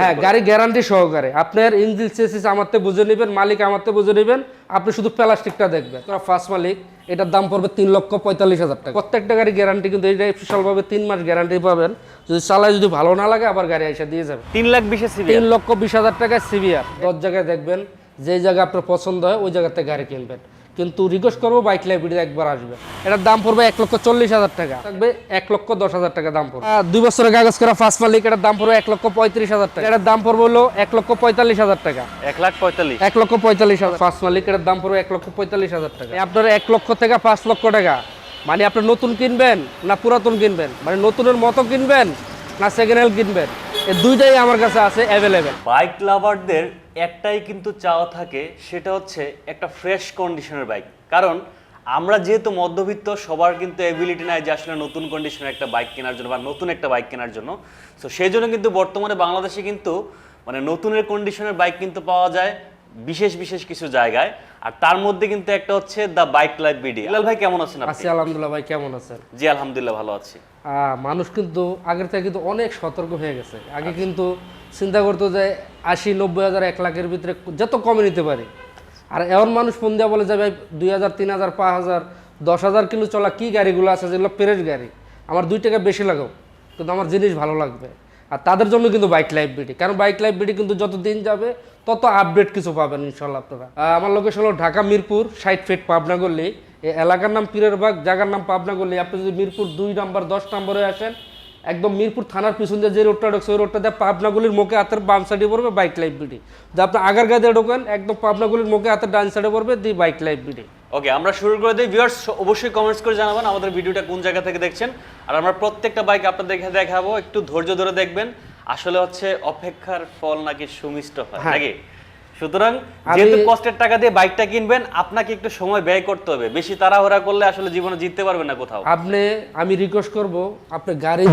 হ্যাঁ গাড়ি গ্যারান্টি সহকারে। আপনার ইঞ্জিন চেসিস আমারতে বুঝে নেবেন মালিক আমারতে বুঝে নেবেন। আপনি শুধু প্লাস্টিকটা দেখবেন। ফার্স্ট মালিক এটার দাম পড়বে তিন লক্ষ পঁয়তাল্লিশ হাজার টাকা। প্রত্যেকটা গাড়ি গ্যারান্টি কিন্তু এটা স্পেশালভাবে তিন মাস গ্যারান্টি পাবেন। যদি চালায় যদি ভালো না লাগে আবার গাড়ি এসে দিয়ে যাবে। তিন লাখ বিশে তিন লক্ষ বিশ হাজার টাকায় সিবিআর দশ জায়গায় দেখবেন যেই জায়গা আপনার পছন্দ হয় ওই জায়গাতে গাড়ি কিনবেন। কিন্তু রিকোয়েস্ট করব বাইক লাইব্রেরি একবার আসবে। এটার দাম পড়বে এক লক্ষ চল্লিশ হাজার টাকা। থাকবে এক লক্ষ দশ হাজার টাকা দাম পড়বে। দুই বছরের কাগজ করা ফার্স্ট মালিক এটার দাম পড়বে এক লক্ষ পঁয়ত্রিশ হাজার টাকা। এটার দাম পড়বে হলো এক লক্ষ পঁয়তাল্লিশ হাজার টাকা। এক লাখ পঁয়তাল্লিশ। এক লক্ষ পঁয়তাল্লিশ হাজার। ফার্স্ট মালিক এটার দাম পড়বে এক লক্ষ পঁয়তাল্লিশ হাজার টাকা। আপনার এক লক্ষ থেকে পাঁচ লক্ষ টাকা। মানে আপনি নতুন কিনবেন না পুরাতন কিনবেন? মানে নতুনের মতো কিনবেন? না সেকেন্ড হ্যান্ড কিনবেন। এই দুইটাই আমার কাছে আছে অ্যাভেলেবেল বাইক লাভারদের একটাই কিন্তু চাওয়া থাকে, সেটা হচ্ছে একটা ফ্রেশ কন্ডিশনের বাইক কারণ আমরা যেহেতু মধ্যবিত্ত, সবার কিন্তু এবিলিটি নাই যে আসলে নতুন কন্ডিশনের একটা বাইক কেনার জন্য বা নতুন একটা বাইক কেনার জন্য। তো সেই জন্য কিন্তু বর্তমানে বাংলাদেশে কিন্তু মানে নতুনের কন্ডিশনের বাইক কিন্তু পাওয়া যায়। বিশেষ বিশেষ কিছু জায়গায়। আর তার মধ্যে কিন্তু একটা হচ্ছে দ্য বাইক লাইফ বিডি ইলাল ভাই কেমন আছেন আপনি? আছি আলহামদুলিল্লাহ ভাই কেমন আছেন? জি আলহামদুলিল্লাহ ভালো আছি। মানুষ কিন্তু আগের থেকে কিন্তু অনেক সতর্ক হয়ে গেছে। আগে কিন্তু চিন্তা করতো যে আশি নব্বই হাজার এক লাখের ভিতরে যত কমে নিতে পারি। আর এমন মানুষ ফোন দেওয়া বলে যে ভাই দুই হাজার তিন হাজার পাঁচ হাজার দশ হাজার কিলো চলা কী গাড়িগুলো আছে? যেগুলো পেরেস গাড়ি। আমার দুই টাকা বেশি লাগাও কিন্তু আমার জিনিস ভালো লাগবে। আর তাদের জন্য কিন্তু বাইক লাইফ বিডি কারণ বাইক লাইফ বিডি কিন্তু যত দিন যাবে, তত আপডেট কিছু পাবেন ইনশাল্লাহ আপনারা। আমার লোকেশন হলো ঢাকা মিরপুর ষাট ফিট পাবনা গল্লি এই এলাকার নাম পীরের বাগ, জায়গার নাম পাবনা গল্লি আপনি যদি মিরপুর দুই নাম্বার, দশ নম্বরে আসেন, একদম মিরপুর থানার পিছন দিয়ে যে রোডটা ঢুকছে, ওই রোডটা দিয়ে পাবনাগুলির মুখে হাতের বাম সাইডে পড়বে বাইক লাইফ বিডি যদি আপনি আগার গায়ে ঢোকেন, একদম পাবনাগুলির মুখে হাতের ডান সাইডে পড়বে the bike life BD okay আমরা শুরু করে দিই ভিউয়ার্স অবশ্যই কমেন্টস করে জানাবেন আমাদের ভিডিওটা কোন জায়গা থেকে দেখছেন। আর আমরা প্রত্যেকটা বাইক আপনাদেরকে দেখাবো একটু ধৈর্য ধরে দেখবেন। আসলে হচ্ছে অপেক্ষার ফল নাকি সুমিষ্ট হয় হ্যাঁ। নাকি? সুতরাং যেহেতু কষ্টের টাকা দিয়ে বাইকটা কিনবেন আপনাকে একটু সময় ব্যয় করতে হবে। বেশি তাড়াহুড়া করলে আসলে জীবনে জিততে পারবেন না কোথাও। আপনি আমি রিকোয়েস্ট করব আপনি গাড়ি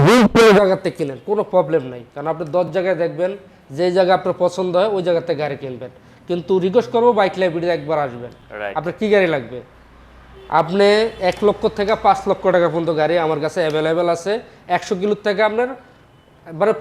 জায়গাতে কিনেন কোনো প্রবলেম নাই। কারণ আপনি দশ জায়গায় দেখবেন যে জায়গা আপনার পছন্দ হয় ওই জায়গাতে গাড়ি কিনবেন। কিন্তু রিকোয়েস্ট করব বাইক লাইব্রেরি একবার আসবেন। আপনার কি গাড়ি লাগবে? আপনি এক লক্ষ থেকে পাঁচ লক্ষ টাকা পর্যন্ত গাড়ি আমার কাছে অ্যাভেলেবেল আছে। একশো কিলোর থেকে আপনার মানে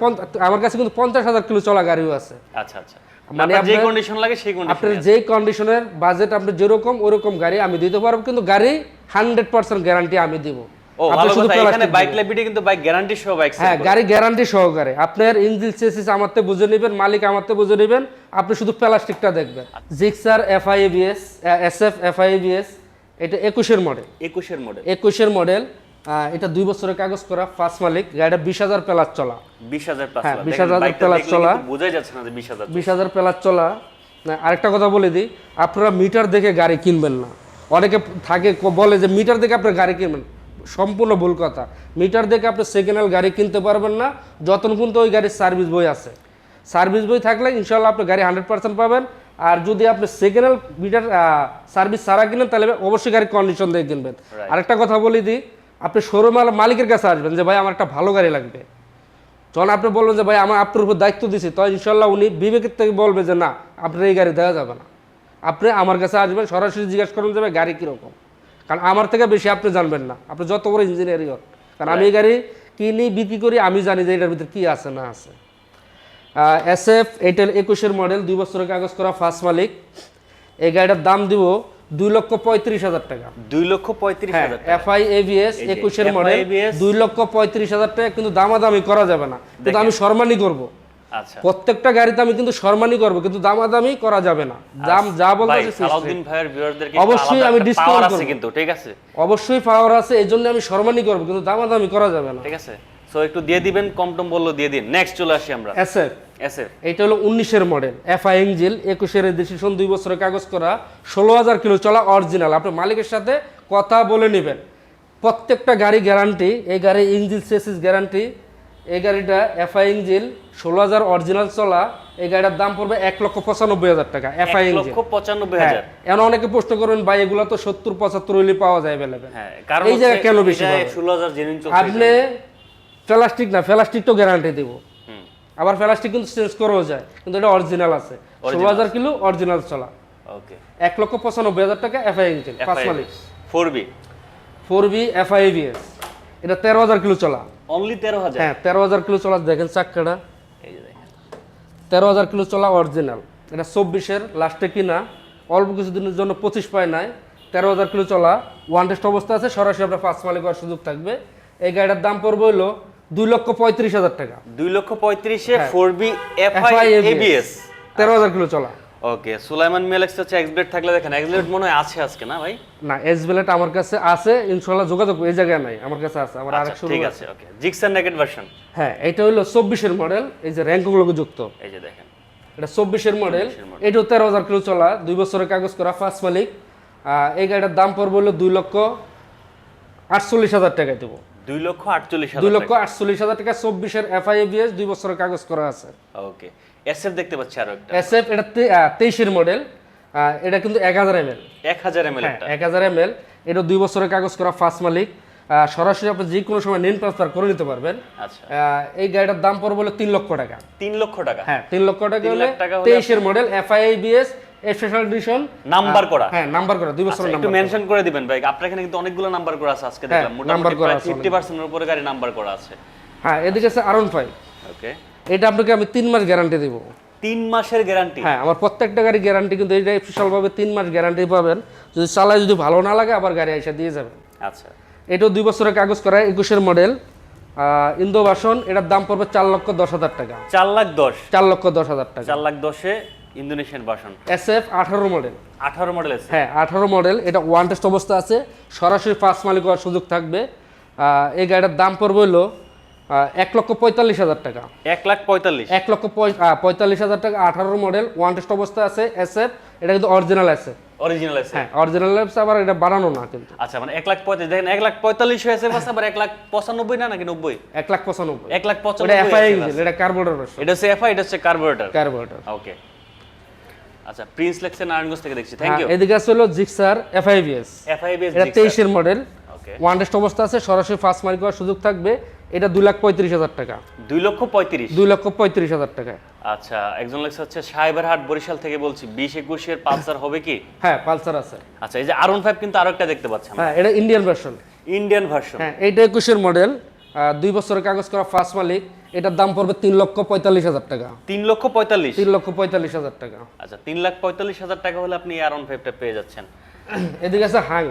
আমার কাছে কিন্তু পঞ্চাশ হাজার কিলো চলা গাড়িও আছে। আচ্ছা আচ্ছা। মানে যে কন্ডিশন লাগে সেই আপনার কন্ডিশন কন্ডিশনের বাজেট আপনি যেরকম ওরকম গাড়ি আমি দিতে পারব কিন্তু গাড়ি হান্ড্রেড পার্সেন্ট গ্যারান্টি আমি দিব। ও ভালো কথা এখানে plastic বাইক দিবেন। কিন্তু বাইক গ্যারান্টি সহ বাইক হ্যাঁ গাড়ি গ্যারান্টি সহকারে। আপনার ইঞ্জিন চেসিস আমারতে বুঝে নেবেন মালিক আমারতে বুঝে নেবেন আপনি শুধু প্লাস্টিকটা দেখবেন। জিক্সার এফআইবিএস এসএফ এফআইবিএস এটা একুশের মডেল একুশের মডেল একুশের মডেল এটা দুই বছরের কাগজ করা ফার্স্ট মালিক গাড়িটা বিশ হাজার প্লাস চলা। বিশ হাজার প্লাস 20,000 প্লাস চলা। বোঝাই যাচ্ছে না বিশ হাজার বিশ হাজার প্লাস চলা। আরেকটা কথা বলে দিই আপনারা মিটার দেখে গাড়ি কিনবেন না। অনেকে থাকে বলে যে মিটার দেখে আপনার গাড়ি কিনবেন। সম্পূর্ণ ভুল কথা। মিটার দেখে আপনি সেকেন্ড হ্যান্ড গাড়ি কিনতে পারবেন না যতক্ষণ পর্যন্ত ওই গাড়ির সার্ভিস বই আছে। সার্ভিস বই থাকলে ইনশাল্লাহ আপনি গাড়ি হান্ড্রেড পার্সেন্ট পাবেন আর যদি আপনি সেকেন্ড হ্যান্ড মিটার সার্ভিস ছাড়া কিনেন তাহলে অবশ্যই গাড়ির কন্ডিশন দিয়ে কিনবেন। আরেকটা কথা বলি দিই আপনি শোরুম মালিকের কাছে আসবেন যে ভাই আমার একটা ভালো গাড়ি লাগবে। যখন আপনি বলবেন যে ভাই আমার আপনার উপর দায়িত্ব দিছি তো ইনশাল্লাহ উনি বিবেকের থেকে বলবে যে না আপনার এই গাড়ি দেওয়া যাবে না। আপনি আমার কাছে আসবেন সরাসরি জিজ্ঞাসা করুন যে ভাই গাড়ি কীরকম? কারণ আমার থেকে বেশি আপনি জানবেন না। আপনি যত বড় ইঞ্জিনিয়ারই হোক। কারণ আমি এই গাড়ি কিনি বিক্রি করি আমি জানি যে এটার ভিতরে কী আছে না আছে। এস এফ এইটেল একুশের মডেল দুই বছরের কাগজ করা ফার্স্ট মালিক। এই গাড়িটার দাম দিব দুই লক্ষ পঁয়ত্রিশ হাজার টাকা। দুই লক্ষ পঁয়ত্রিশ হ্যাঁ হাজার এফআই যে একুশের মডেল দুই লক্ষ পঁয়ত্রিশ হাজার টাকা কিন্তু দামাদামি করা যাবে না। কিন্তু আমি সম্মানই করব। প্রত্যেকটা গাড়িতে আমি কিন্তু সম্মানই করব কিন্তু দামাদামি করা যাবে না। দাম যা বলতে অবশ্যই আমি discount আছে কিন্তু ঠিক আছে? অবশ্যই পাওয়ার আছে এই জন্য আমি সম্মানই করব কিন্তু দামাদামি করা যাবে না। ঠিক আছে? সো একটু দিয়ে দিবেন কম টম বলল দিয়ে দিন। নেক্সট চলে আসি আমরা। এসএফ এটা হলো উনিশের মডেল এফআই ইঞ্জিল একুশের রেজিস্ট্রেশন দুই বছরের কাগজ করা ষোলো হাজার কিলো চলা অরিজিনাল আপনি মালিকের সাথে কথা বলে নেবেন। প্রত্যেকটা গাড়ি গ্যারান্টি এই গাড়ি ইঞ্জিল সেসিস গ্যারান্টি এই গাড়িটা এফআই ইঞ্জিল ষোলো হাজার অরিজিনাল চলা এই গাড়িটার দাম পড়বে এক লক্ষ পঁচানব্বই হাজার টাকা এফআই এক ইঞ্জিল পঁচানব্বই হ্যাঁ হাজার এখন অনেকে প্রশ্ন করবেন ভাই এগুলো তো সত্তর পঁচাত্তর হইলে পাওয়া যায় অ্যাভেলেবেল হ্যাঁ এই জায়গায় কেন বেশি আপনি প্লাস্টিক না প্লাস্টিক তো গ্যারান্টি দিব। আবার প্লাস্টিক কিন্তু চেঞ্জ করাও যায় কিন্তু এটা অরিজিনাল আছে। ষোলো হাজার কিলো অরিজিনাল চলা। ওকে এক লক্ষ পঁচানব্বই হাজার টাকা এফআই ইঞ্জিন পাঁচ মালিক। Four B four B FI BS এটা তেরো হাজার কিলো চলা। অনলি তেরো হাজার। হ্যাঁ তেরো হাজার কিলো চলা দেখেন চাক্কাটা। এই যে দেখেন। তেরো হাজার কিলো চলা অরিজিনাল এটা চব্বিশের লাস্টে কিনা। অল্প কিছুদিনের জন্য পঁচিশ পায় নাই। তেরো হাজার কিলো চলা ওয়ান টেস্ট অবস্থা আছে সরাসরি আপনার ফার্স্ট মালিক হওয়ার সুযোগ থাকবে। এই গাড়িটার দাম পড়বে হলো দুই লক্ষ পঁয়ত্রিশ হাজার টাকা। দুই লক্ষ পঁয়ত্রিশে হ্যাঁ। Four B FI FI ABS তেরো হাজার কিলো চলা। ওকে সুলাইমান মেলেক্স হচ্ছে এক্সব্লেড থাকলে দেখেন এক্সব্লেড মনে হয় আছে আজকে না ভাই? না এস আমার কাছে আছে ইনশাল্লাহ যোগাযোগ এই জায়গায় নাই আমার কাছে আছে আমার আরেক আচ্ছা, শুরু ঠিক আছে। ওকে জিক্সার নেগেট ভার্সন হ্যাঁ এটা হলো চব্বিশের মডেল এই যে র্যাঙ্কগুলোকে যুক্ত। এই যে দেখেন। এটা 24 model। এটাও তেরো হাজার কিলো চলা দুই বছরের কাগজ করা ফার্স্ট মালিক। এই গাড়িটার দাম পড়বে হলো দুই লক্ষ আটচল্লিশ হাজার টাকায় দেবো। দুই লক্ষ আটচল্লিশ দুই লক্ষ আটচল্লিশ হাজার টাকা চব্বিশের এফআইএবিএস দুই বছরের কাগজ করা আছে। ওকে এসএফ দেখতে পাচ্ছি আরও একটা। এস এফ এটা তে- আহ, তেইশের মডেল এটা কিন্তু এক হাজার এম এল এক হাজার এম হ্যাঁ একটা। এক হাজার এটা দুই বছরের কাগজ করা ফার্স্ট মালিক। সরাসরি আপনি যে কোনো সময় নেন ট্রান্সফার করে নিতে পারবেন। আচ্ছা। এই গাড়িটার দাম পড়বে হলো তিন লক্ষ টাকা। তিন লক্ষ টাকা। হ্যাঁ তিন লক্ষ টাকা হলে তেইশের model FIBS special edition number করা। হ্যাঁ নাম্বার করা দুই আচ্ছা, বছরের একটু মেনশন করে দিবেন ভাই। আপনার এখানে কিন্তু অনেকগুলো নাম্বার করা আছে আজকে হ্যাঁ, দেখলাম। নাম্বার মোটামুটি করা প্রায় আছে ফিফটি পার্সেন্টের উপরে গাড়ি নাম্বার করা আছে। হ্যাঁ এদিকে আছে আরন ফাইভ ওকে এটা আপনাকে আমি তিন মাস গ্যারান্টি দিব। তিন মাসের গ্যারান্টি হ্যাঁ আমার প্রত্যেকটা গাড়ি গ্যারান্টি কিন্তু এইটা স্পেশাল ভাবে তিন মাস গ্যারান্টি পাবেন। যদি চালায় যদি ভালো না লাগে আবার গাড়ি এসে দিয়ে যাবেন। আচ্ছা। এটাও দুই বছরের কাগজ করা একুশের মডেল ইন্দো বাসন এটার দাম পড়বে চার লক্ষ দশ হাজার টাকা। চার লাখ দশ? চার লক্ষ দশ হাজার টাকা। চার লাখ দশে ইন্দোনেশিয়ান ভার্সন। এস এফ আঠারো মডেল আঠারো মডেল আছে হ্যাঁ আঠারো মডেল এটা ওয়ান টেস্ট অবস্থা আছে। সরাসরি ফার্স্ট মালিক হওয়ার সুযোগ থাকবে। এই গাড়িটার দাম পড়বে হলো এক লক্ষ পঁয়তাল্লিশ হাজার টাকা। এক লাখ পঁয়তাল্লিশ। এক লক্ষ পঁয়তাল্লিশ হাজার টাকা আঠারো মডেল ওয়ান টেস্ট অবস্থা আছে এস এফ এটা কিন্তু অরিজিনাল আছে অরিজিনাল আছে হ্যাঁ অরিজিনাল আছে আবার এটা বানানো না কিন্তু। আচ্ছা মানে এক লাখ পঁয়তাল্লিশ দেখেন এক লাখ পঁয়তাল্লিশ হয়েছে বাস আবার এক লাখ পঁচানব্বই না নাকি নব্বই? এক লাখ পঁচানব্বই। এক লাখ পঁচানব্বই এফআই ইঞ্জিন এটা কার্বোরেটর এটা হচ্ছে এফআই এটা হচ্ছে কার্বোরেটর কার্বোরেটর ওকে আচ্ছা প্রিন্স লেক্সের নারায়ণগঞ্জ থেকে দেখছি থ্যাংক ইউ এদিকে আছে হলো জিক্সার এফআইবিএস এফআইবিএস এটা তেইশের মডেল ওকে ওয়ান টেস্ট অবস্থা আছে সরাসরি ফার্স্ট হওয়ার সুযোগ থাকবে। এটা দুই লাখ পঁয়ত্রিশ হাজার টাকা। দুই লক্ষ পঁয়ত্রিশ? দুই লক্ষ পঁয়ত্রিশ হাজার টাকা আচ্ছা একজন লেখছে হচ্ছে সাহেবেরহাট বরিশাল থেকে বলছি বিশ একুশের পালসার হবে কি? হ্যাঁ পালসার আছে। আচ্ছা এই যে আরন ফাইভ কিন্তু আরও একটা দেখতে পাচ্ছি হ্যাঁ এটা ইন্ডিয়ান ভার্সন ইন্ডিয়ান ভার্সন হ্যাঁ এইটা একুশের মডেল দুই বছরের কাগজ করা ফার্স্ট মালিক এটার দাম পড়বে তিন লক্ষ পঁয়তাল্লিশ হাজার টাকা। তিন লক্ষ পঁয়তাল্লিশ? তিন লক্ষ পঁয়তাল্লিশ হাজার টাকা। আচ্ছা তিন লাখ পঁয়তাল্লিশ হাজার টাকা হলে আপনি আরন ফাইভটা পেয়ে যাচ্ছেন। এদিকে আছে হাং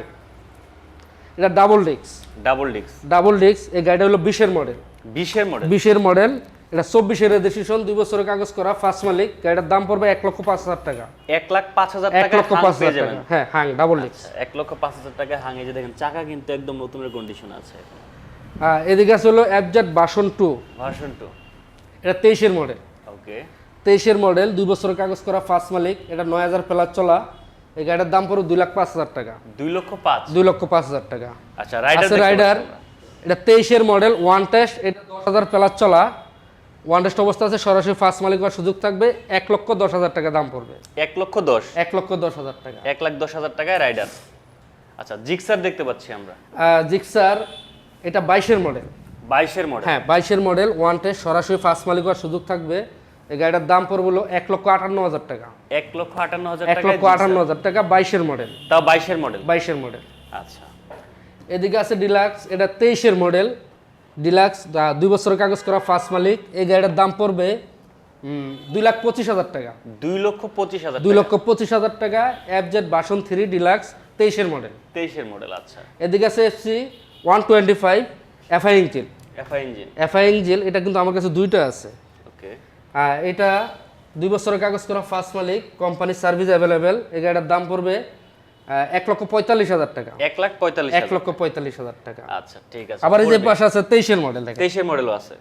এটা ডাবল ডিক্স ডাবল ডিক্স ডাবল ডিক্স এই গাড়িটা হলো বিশের মডেল বিশের মডেল বিশের মডেল এটা চব্বিশের রেজিস্ট্রেশন দুই বছরের কাগজ করা ফার্স্ট মালিক। গাড়িটার দাম পড়বে এক লক্ষ পাঁচ হাজার টাকা। এক লাখ পাঁচ হাজার এক লক্ষ পাঁচ হাজার টাকা। হ্যাঁ হাং ডাবল ডিক্স এক লক্ষ পাঁচ হাজার টাকা হাঙে যে দেখেন চাকা কিন্তু একদম নতুনের কন্ডিশন আছে। হ্যাঁ এদিকে আছে হলো অ্যাবজেট বাসন টু ভার্সন টু এটা তেইশের মডেল ওকে তেইশের মডেল দুই বছরের কাগজ করা ফার্স্ট মালিক। এটা নয় হাজার প্লাস চলা। এই গাড়িটার দাম পড়বে দুই লাখ পাঁচ হাজার টাকা। দুই লক্ষ পাঁচ? দুই লক্ষ পাঁচ হাজার টাকা। আচ্ছা রাইডার আছে রাইডার এটা তেইশের মডেল ওয়ান টেস্ট এটা দশ হাজার প্লাস চলা। ওয়ান টেস্ট অবস্থা আছে সরাসরি ফার্স্ট মালিক হওয়ার সুযোগ থাকবে এক লক্ষ দশ হাজার টাকা দাম পড়বে। এক লক্ষ দশ? এক লক্ষ দশ হাজার টাকা। এক লাখ দশ হাজার টাকায় রাইডার আচ্ছা জিক্সার দেখতে পাচ্ছি আমরা। জিক্সার এটা বাইশের মডেল বাইশের মডেল হ্যাঁ বাইশের মডেল ওয়ান টেস্ট সরাসরি ফার্স্ট মালিক হওয়ার সুযোগ থাকবে। এই গাড়িটার দাম পড়বে হলো এক লক্ষ আটান্ন হাজার টাকা। এক লক্ষ আটান্ন হাজার এক টাকা লক্ষ আটান্ন হাজার টাকা বাইশের মডেল তাও বাইশের মডেল বাইশের মডেল আচ্ছা। এদিকে আছে ডিলাক্স এটা তেইশের মডেল ডিলাক্স দুই বছরের কাগজ করা ফার্স্ট মালিক। এই গাড়িটার দাম পড়বে দুই লাখ পঁচিশ হাজার টাকা। দুই লক্ষ পঁচিশ হাজার দুই লক্ষ পঁচিশ হাজার টাকা অ্যাপজেট বাসন থ্রি ডিলাক্স তেইশের মডেল তেইশের মডেল আচ্ছা। এদিকে আছে FC one twenty five FI engine FI engine FI engine এটা কিন্তু আমার কাছে দুইটা আছে। এটা দুই বছরের কাগজ করা ফার্স্ট মালিক কোম্পানির সার্ভিস অ্যাভেলেবেল এই গাড়িটার দাম পড়বে এক লক্ষ পঁয়তাল্লিশ হাজার টাকা। এক লাখ পঁয়তাল্লিশ এক লক্ষ পঁয়তাল্লিশ হাজার টাকা। আচ্ছা ঠিক আছে আবার এই যে পাশে আছে তেইশের মডেল দেখেন। তেইশের মডেলও আছে।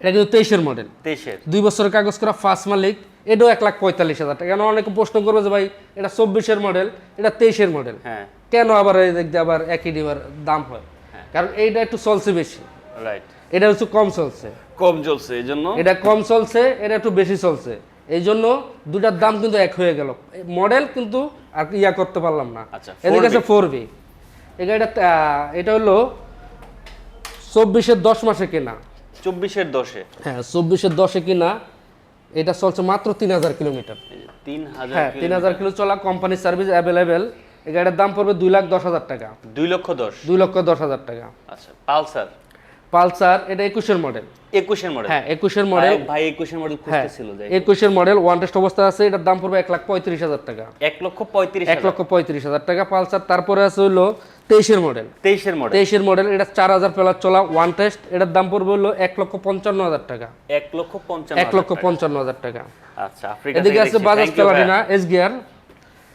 এটা কিন্তু তেইশের মডেল তেইশের। দুই বছরের কাগজ করা ফার্স্ট মালিক এটাও এক লাখ পঁয়তাল্লিশ হাজার টাকা। কেন অনেকে প্রশ্ন করবে যে ভাই এটা চব্বিশের মডেল এটা তেইশের মডেল হ্যাঁ। কেন আবার এই দিয়ে আবার একই ডিবার দাম হয়? কারণ এইটা একটু চলছে বেশি। রাইট এটা হচ্ছে কম চলছে। কম চলছে এই জন্য? এটা কম চলছে এটা একটু বেশি চলছে। এই জন্য দুটার দাম কিন্তু এক হয়ে গেল। মডেল কিন্তু আর ইয়া করতে পারলাম না। আচ্ছা, 4B আছে ফোর বি আহ, এটা হলো চব্বিশের দশ মাসে কেনা। চব্বিশের দশে? হ্যাঁ চব্বিশের দশে কিনা। এটা চলছে মাত্র তিন হাজার কিলোমিটার। হ্যাঁ তিন হাজার কিলো চলা কোম্পানির সার্ভিস অ্যাভেলেবেল এই গাড়ির দাম পড়বে দুই লাখ দশ হাজার টাকা। দুই লক্ষ দশ? দুই লক্ষ দশ হাজার টাকা। আচ্ছা পালসার? পালসার এটা একুশের মডেল একুশের মডেল হ্যাঁ একুশের মডেল ভাই একুশের মডেল হ্যাঁ খুঁজতেছিল যে একুশের মডেল ওয়ান টেস্ট অবস্থা আছে এটার দাম পড়বে এক লাখ পঁয়ত্রিশ হাজার টাকা। এক লক্ষ পঁয়ত্রিশ এক লক্ষ পঁয়ত্রিশ হাজার টাকা পালসার তারপরে আছে হলো তেইশের মডেল তেইশের মডেল তেইশের মডেল এটা চার হাজার প্লাস চলা ওয়ান টেস্ট এটার দাম পড়বে হলো এক লক্ষ পঞ্চান্ন হাজার টাকা। এক লক্ষ পঞ্চান্ন এক লক্ষ পঞ্চান্ন হাজার টাকা। আচ্ছা এদিকে আছে বাজাজ প্লাটিনা এস গিয়ার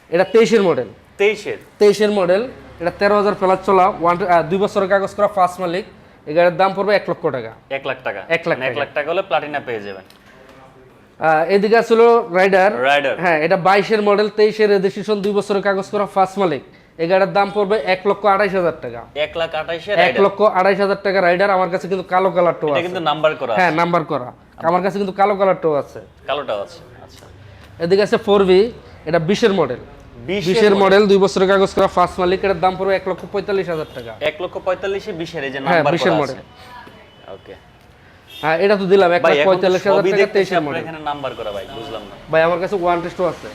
এটা তেইশের মডেল তেইশের? তেইশের মডেল এটা তেরো হাজার প্লাস চলা ওয়ান দুই বছরের কাগজ করা ফার্স্ট মালিক। এই গাড়ির দাম পড়বে এক লক্ষ টাকা। এক লাখ টাকা। এক লাখ মানে এক লাখ টাকা হলে প্লাটিনা পেয়ে যাবেন। এদিকে আসলো রাইডার রাইডার হ্যাঁ এটা বাইশের মডেল তেইশের রেজিস্ট্রেশন দুই বছরের কাগজ করা ফার্স্ট মালিক। এই গাড়ির দাম পড়বে এক লক্ষ আড়াইশ হাজার টাকা। এক লাখ আঠাইশের এক লক্ষ আড়াইশ হাজার টাকা রাইডার আমার কাছে কিন্তু কালো এটা আছে। কিন্তু নাম্বার করা হ্যাঁ নাম্বার করা। আমার কাছে কিন্তু কালো কালারটাও আছে। কালোটাও আছে আচ্ছা। এদিকে আছে ফোর ভি এটা বিশের মডেল বিশের মডেল দুই বছরের কাগজ করা ফার্স্ট মালিক এটার দাম পড়বে এক লক্ষ পঁয়তাল্লিশ হাজার টাকা। এক লক্ষ পঁয়তাল্লিশে বিশের এই যে হ্যাঁ নাম্বার বিশের মডেল ওকে হ্যাঁ এটা তো দিলাম এক লাখ পঁয়তাল্লিশ হাজার টাকা দেখতেছি তেইশের মডেল এখানে নাম্বার করা ভাই বুঝলাম না। ভাই আমার কাছে ওয়ান টেস্টও আছে।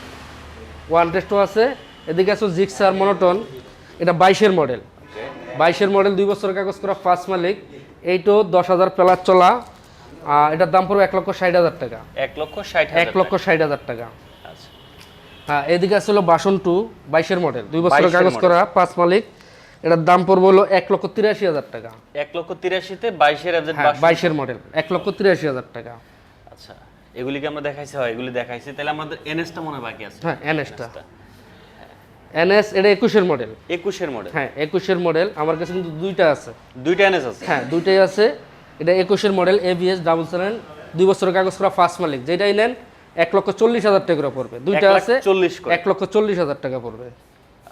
ওয়ান টেস্টও আছে এদিকে আছে জিক্সার মনোটন এটা বাইশের মডেল বাইশের মডেল দুই বছরের কাগজ করা ফার্স্ট মালিক এইটাও দশ হাজার প্লাস চলা এটার দাম পড়বে এক লক্ষ ষাট হাজার টাকা। এক লক্ষ ষাট এক লক্ষ ষাট হাজার টাকা। হ্যাঁ এদিকে আসলে বাসন টু বাইশের মডেল দুই বছরের 22 কাগজ করা পাঁচ মালিক। এটার দাম পড়বে হলো এক লক্ষ তিরাশি হাজার টাকা। এক লক্ষ তিরাশিতে বাইশের হ্যাঁ বাইশের মডেল এক লক্ষ তিরাশি হাজার টাকা। আচ্ছা এগুলি কি আমরা দেখাইছি হয় এগুলি দেখাইছি। তাহলে আমাদের এনএসটা মনে হয় বাকি আছে। হ্যাঁ এনএসটা এনএস এটা একুশের মডেল একুশের মডেল হ্যাঁ একুশের মডেল আমার কাছে কিন্তু দুইটা আছে। দুইটা এনএস আছে। হ্যাঁ দুইটাই আছে। এটা একুশের মডেল এবিএস ডাবল সেভেন দুই বছরের কাগজ করা ফার্স্ট মালিক। যেটাই নেন এক লক্ষ চল্লিশ হাজার টাকা করে পড়বে। দুইটা আছে চল্লিশ এক লক্ষ চল্লিশ হাজার টাকা পড়বে।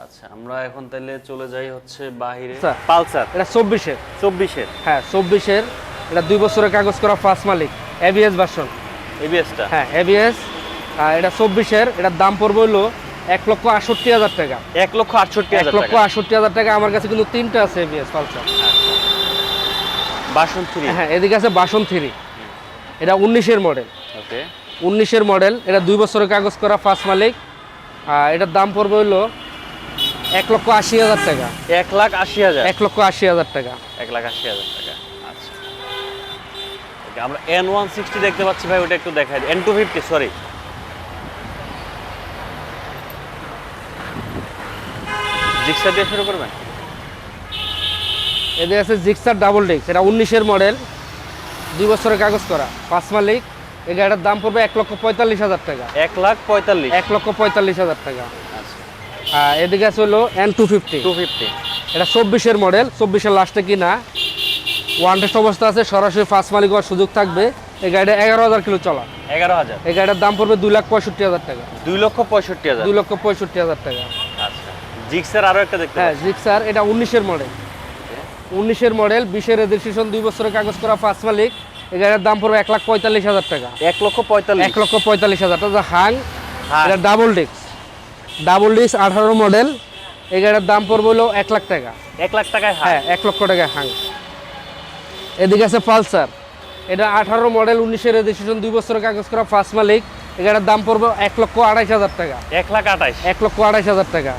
আচ্ছা আমরা এখন তাহলে চলে যাই হচ্ছে বাহিরে। পালসার। এটা চব্বিশের। চব্বিশের? হ্যাঁ চব্বিশের। এটা দুই বছরের কাগজ করা ফার্স্ট মালিক এবিএস ভার্সন এবিএসটা হ্যাঁ এবিএস এটা চব্বিশের এটার দাম পড়বে হলো এক লক্ষ আটষট্টি হাজার টাকা। এক লক্ষ আটষট্টি এক লক্ষ আটষট্টি হাজার টাকা আমার কাছে কিন্তু তিনটা আছে এবিএস পালসার। বাসন থ্রি। হ্যাঁ এদিকে আছে বাসন থ্রি। এটা উনিশের মডেল ওকে উনিশের মডেল এটা দুই বছরের কাগজ করা ফার্স্ট মালিক। আর এটার দাম পড়বে হলো এক লক্ষ আশি হাজার টাকা। এক লাখ আশি হাজার? এক লক্ষ আশি হাজার টাকা। এক লাখ আশি হাজার টাকা আচ্ছা। আমরা এন ওয়ান সিক্সটি দেখতে পাচ্ছি ভাই ওটা একটু দেখাই N two fifty sorry Gixxer দিয়ে শুরু করবেন? এদের আছে জিক্সার ডাবল ডিক্স এটা উনিশের মডেল দুই বছরের কাগজ করা পাঁচ মালিক। এই গাড়িটার দাম পড়বে এক লক্ষ পঁয়তাল্লিশ হাজার টাকা। এক লাখ পঁয়তাল্লিশ। এক লক্ষ পঁয়তাল্লিশ হাজার টাকা। আচ্ছা। আর এদিকে আছে হলো N two fifty two fifty এটা চব্বিশের মডেল চব্বিশের লাস্টে কিনা। ওয়ান টেস্ট অবস্থা আছে সরাসরি ফার্স্ট মালিক হওয়ার সুযোগ থাকবে। এই গাড়িটা এগারো হাজার কিলো চলা। এগারো হাজার। এই গাড়িটার দাম পড়বে দুই লাখ পঁয়ষট্টি হাজার টাকা। দুই লক্ষ পঁয়ষট্টি হাজার। দুই লক্ষ পঁয়ষট্টি হাজার টাকা। আচ্ছা। জিক্সের আরও একটা দেখতে হ্যাঁ জিক্সার এটা উনিশের মডেল উনিশের মডেল বিশের রেজিস্ট্রেশন দুই বছরের কাগজ করা ফার্স্ট মালিক। এই গাড়ির দাম পড়বে এক লাখ পঁয়তাল্লিশ হাজার টাকা। এক লক্ষ পঁয়তাল্লিশ। এক লক্ষ পঁয়তাল্লিশ হাজার। টাকা হাং এটা ডাবল ডিস্ক। ডাবল ডিস্ক আঠারো মডেল। এই গাড়ির দাম পড়বে হলো এক লাখ টাকা। এক লাখ টাকায় হ্যাঁ এক লক্ষ টাকা হাং। এদিকে আছে পালসার। এটা আঠারো মডেল উনিশের রেজিস্ট্রেশন দুই বছরের কাগজ করা ফার্স্ট মালিক। এই গাড়ির দাম পড়বে এক লক্ষ আড়াইশ হাজার টাকা। এক লাখ আঠাইশ। এক লক্ষ আড়াইশ হাজার টাকা।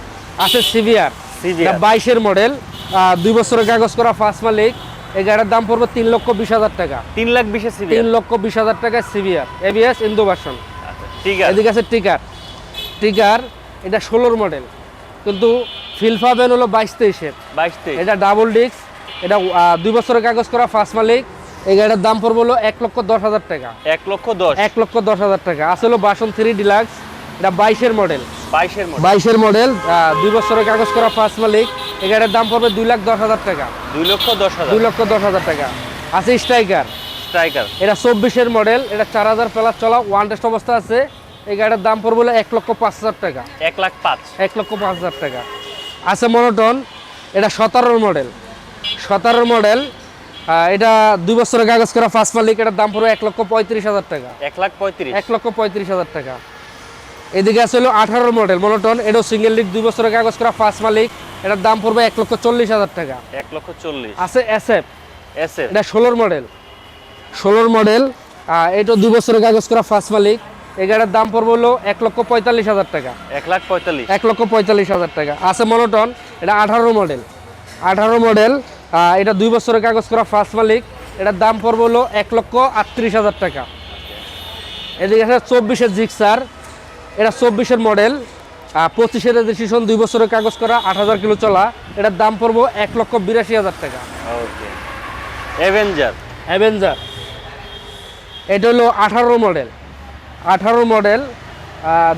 আছে সিভিআর। বাইশের মডেল। দুই বছরের কাগজ করা ফার্স্ট মালিক। এই গাড়ির দাম পড়বে তিন লক্ষ বিশ হাজার টাকা। তিন লাখ বিশে তিন লক্ষ বিশ হাজার টাকা সিভিআর এবিএস ইন্দো ভার্সন। আচ্ছা ঠিক আছে। এদিকে আছে টিকার। টিকার এটা ষোলোর মডেল। কিন্তু ফিলফা ব্যান হলো বাইশ তেইশের। বাইশ তেইশ। এটা ডাবল ডিস্ক এটা দুই বছরের কাগজ করা ফার্স্ট মালিক। এই গাড়ির দাম পড়বে হলো এক লক্ষ দশ হাজার টাকা। এক লক্ষ দশ। এক লক্ষ দশ হাজার টাকা। আসলে বাসন থ্রি ডিলাক্স। এটা বাইশের মডেল। বাইশের মধ্যে বাইশের মডেল দুই বছরের কাগজ করা ফার্স্ট মালিক। এই গাড়ির দাম পড়বে দুই লাখ দশ হাজার টাকা। দুই লক্ষ দশ হাজার। দুই লক্ষ দশ হাজার টাকা। আছে স্ট্রাইকার স্ট্রাইকার এটা চব্বিশের মডেল এটা চার হাজার প্লাস চলা ওয়ান টেস্ট অবস্থা আছে। এই গাড়ির দাম পড়বে হলো এক লক্ষ পাঁচ হাজার টাকা। এক লাখ পাঁচ। এক লক্ষ পাঁচ হাজার টাকা। আছে মনোটন এটা সতেরোর মডেল সতেরোর মডেল এটা দুই বছরের কাগজ করা ফার্স্ট মালিক এটার দাম পড়বে এক লক্ষ পঁয়ত্রিশ হাজার টাকা। এক লাখ পঁয়ত্রিশ। এক লক্ষ পঁয়ত্রিশ হাজার টাকা। এদিকে আছে হলো আঠারোর মডেল মনোটন এটাও সিঙ্গেল লিগ দুই বছরের কাগজ করা ফার্স্ট মালিক এটার দাম পড়বে এক লক্ষ চল্লিশ হাজার টাকা। এক লক্ষ চল্লিশ। আছে এসএফ এস এফ এটা ষোলোর মডেল ষোলোর মডেল এটা দুই বছরের কাগজ করা ফার্স্ট মালিক এই গাড়ির দাম পড়বে হলো এক লক্ষ পঁয়তাল্লিশ হাজার টাকা। এক লাখ পঁয়তাল্লিশ। এক লক্ষ পঁয়তাল্লিশ হাজার টাকা। আছে মনোটন এটা আঠারো মডেল আঠারো মডেল এটা দুই বছরের কাগজ করা ফার্স্ট মালিক এটার দাম পড়বে হলো এক লক্ষ আটত্রিশ হাজার টাকা। এদিকে আছে চব্বিশের জিক্সার এটা চব্বিশের মডেল পঁচিশের রেজিস্ট্রেশন দুই বছরের কাগজ করা আট হাজার কিলো চলা। এটার দাম পড়ব এক লক্ষ বিরাশি হাজার টাকা। ওকে অ্যাভেঞ্জার অ্যাভেঞ্জার এটা হলো আঠারো মডেল। আঠারো মডেল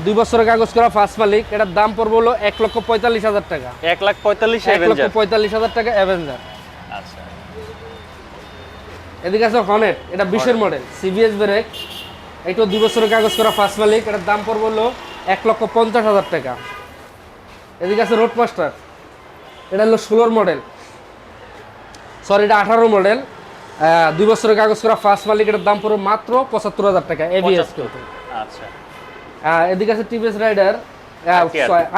দুই বছরের কাগজ করা ফার্স্ট মালিক। এটার দাম পড়বে হলো এক লক্ষ পঁয়তাল্লিশ হাজার টাকা। এক লাখ পঁয়তাল্লিশ এক লক্ষ পঁয়তাল্লিশ হাজার টাকা অ্যাভেঞ্জার আচ্ছা। এদিকে আছে হনেট এটা বিশের মডেল সিবিএস ব্রেক এইটা দুই বছরের কাগজ করা ফার্স্ট মালিক এটার দাম পড়বে হলো এক লক্ষ পঞ্চাশ হাজার টাকা। এদিকে আছে রোড মাস্টার এটা হলো ষোলোর মডেল সরি এটা আঠারো মডেল দুই বছরের কাগজ করা ফার্স্ট মালিক এটার দাম পড়বে মাত্র পঁচাত্তর হাজার টাকা এবিএস কিন্তু আচ্ছা। এদিকে আছে টিভিএস রাইডার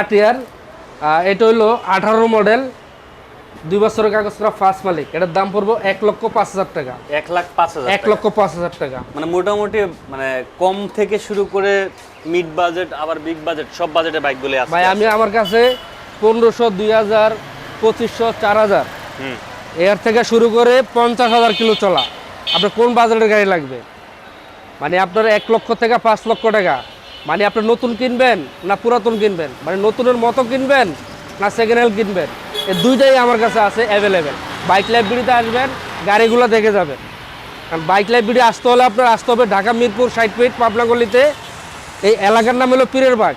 আটিয়ার এটা হলো আঠারো মডেল দুই বছরের কাগজ করা ফার্স্ট মালিক। এটার দাম পড়ব এক লক্ষ পাঁচ হাজার টাকা। এক লাখ পাঁচ হাজার এক লক্ষ পাঁচ হাজার টাকা। মানে মোটামুটি মানে কম থেকে শুরু করে মিড বাজেট আবার বিগ বাজেট সব বাজেটের বাইকগুলো আছে ভাই আমি আমার কাছে পনেরোশো দুই হাজার পঁচিশশো চার হাজার। হুম। এর থেকে শুরু করে পঞ্চাশ হাজার কিলো চলা। আপনার কোন বাজারের গাড়ি লাগবে? মানে আপনার এক লক্ষ থেকে পাঁচ লক্ষ টাকা। মানে আপনি নতুন কিনবেন না পুরাতন কিনবেন? মানে নতুনের মতো কিনবেন না সেকেন্ড হ্যান্ড কিনবেন। এই দুইটাই আমার কাছে আছে অ্যাভেলেবেল বাইক লাইব্রেরিতে আসবেন, গাড়িগুলো দেখে যাবেন। বাইক লাইব্রেরি আসতে হলে আপনার আসতে হবে ঢাকা, মিরপুর সাইড ফিট পাবনা গলিতে এই এলাকার নাম হলো পীরের বাগ।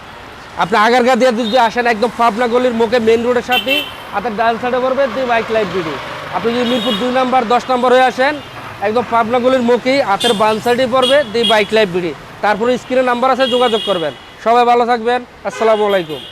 আপনি আগারগা দিয়ে যদি আসেন, একদম পাবনা গলির মুখে মেন রোডের সাথে হাতের ডান সাইডে পড়বে দুই বাইক লাইব্রেরি আপনি যদি মিরপুর দুই নাম্বার, দশ নম্বর হয়ে আসেন, একদম পাবনা গলির মুখেই হাতের বান সাইডে পড়বে দি বাইক লাইব্রেরি তারপরে স্ক্রিনে নাম্বার আছে, যোগাযোগ করবেন। সবাই ভালো থাকবেন। আসসালামু আলাইকুম।